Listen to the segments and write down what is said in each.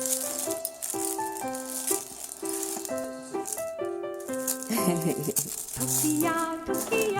토끼야 토끼야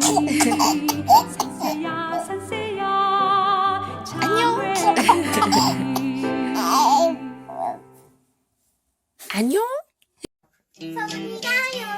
산새야 산새야 안녕. 안녕? 손이가요 손이